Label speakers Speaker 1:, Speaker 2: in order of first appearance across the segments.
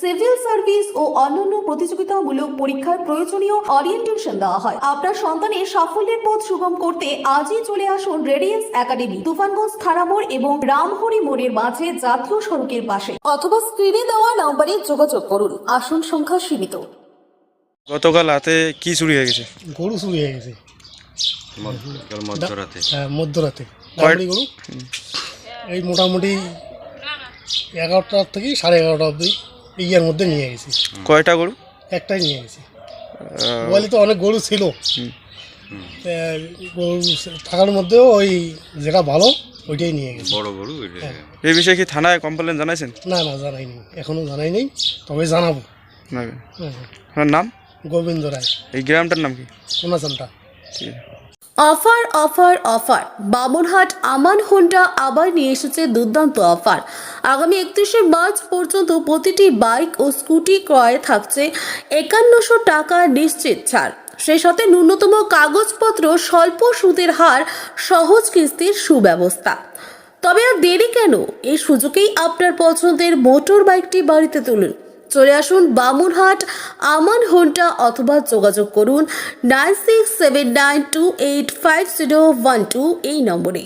Speaker 1: Civil service ও অন্যান্য প্রতিযোগিতামূলক পরীক্ষার প্রয়োজনীয় অরিয়েন্টেশন দেওয়া হয়। আপনার সন্তানের সাফল্যের পথ সুগম করতে আজই চলে আসুন রেডিয়েন্স একাডেমি তুফানগঞ্জ থানামোড় এবং রামহরি মোড়ের মাঝে জাতীয় সড়কের পাশে। অথবা স্ক্রিনে দেওয়া নম্বরে যোগাযোগ করুন। আসন সংখ্যা সীমিত।
Speaker 2: গতকাল রাতে কি চুরি হয়ে গেছে?
Speaker 3: গরু চুরি হয়ে গেছে।
Speaker 4: মধ্যরাতে
Speaker 3: হ্যাঁ, মধ্যরাতে দামড়ি গরু। এই মোটামুটি এগারোটার থেকে সাড়ে এগারোটা অবধি ইয়ার মধ্যে নিয়ে গেছি।
Speaker 2: কয়টা গরু?
Speaker 3: একটাই নিয়ে গেছি।
Speaker 2: আহ,
Speaker 3: তো অনেক গরু ছিল। গরু থাকার মধ্যেও ওই যেটা ভালো ওইটাই নিয়ে গেছি।
Speaker 4: বড় গরু ওইটা
Speaker 3: হ্যাঁ।
Speaker 2: এই বিষয়ে কি থানায় কমপ্লেন জানাইছেন?
Speaker 3: না না জানাইনি। এখনও জানাই নেই। তবে জানাব। হ্যাঁ,
Speaker 2: আপনার নাম?
Speaker 3: গোবিন্দ রায়।
Speaker 2: এই গ্রামটার নাম কি?
Speaker 3: কোনাচানটা
Speaker 2: ঠিক আছে।
Speaker 1: Offer offer offer. Bamanhat Aman Honda আবার নিয়ে এসেছে দুর্দান্ত অফার। আগামী একত্রিশে মার্চ পর্যন্ত প্রতিটি বাইক ও স্কুটি ক্রয়ে থাকছে একান্নশো টাকা নিশ্চিত ছাড়। সেই সাথে ন্যূনতম কাগজপত্র স্বল্প সুদের হার, সহজ কিস্তির সুব্যবস্থা। তবে আর দেরি কেন? এই সুযোগেই আপনার পছন্দের মোটর বাইকটি বাড়িতে তুলুন। চলে আসুন বামুনহাট আমান হোন্ডা অথবা যোগাযোগ করুন nine six seven nine two eight five zero one two এই নম্বরে।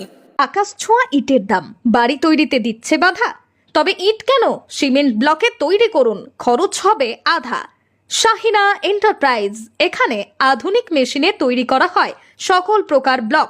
Speaker 5: আকাশ ছোঁয়া ইটের দাম। বাড়ি তৈরিতে দিচ্ছে বাধা। তবে ইট কেন? সিমেন্ট ব্লকে তৈরি করুন, খরচ হবে আধা। শাহিনা এন্টারপ্রাইজ, এখানে আধুনিক মেশিনে তৈরি করা হয় সকল প্রকার ব্লক।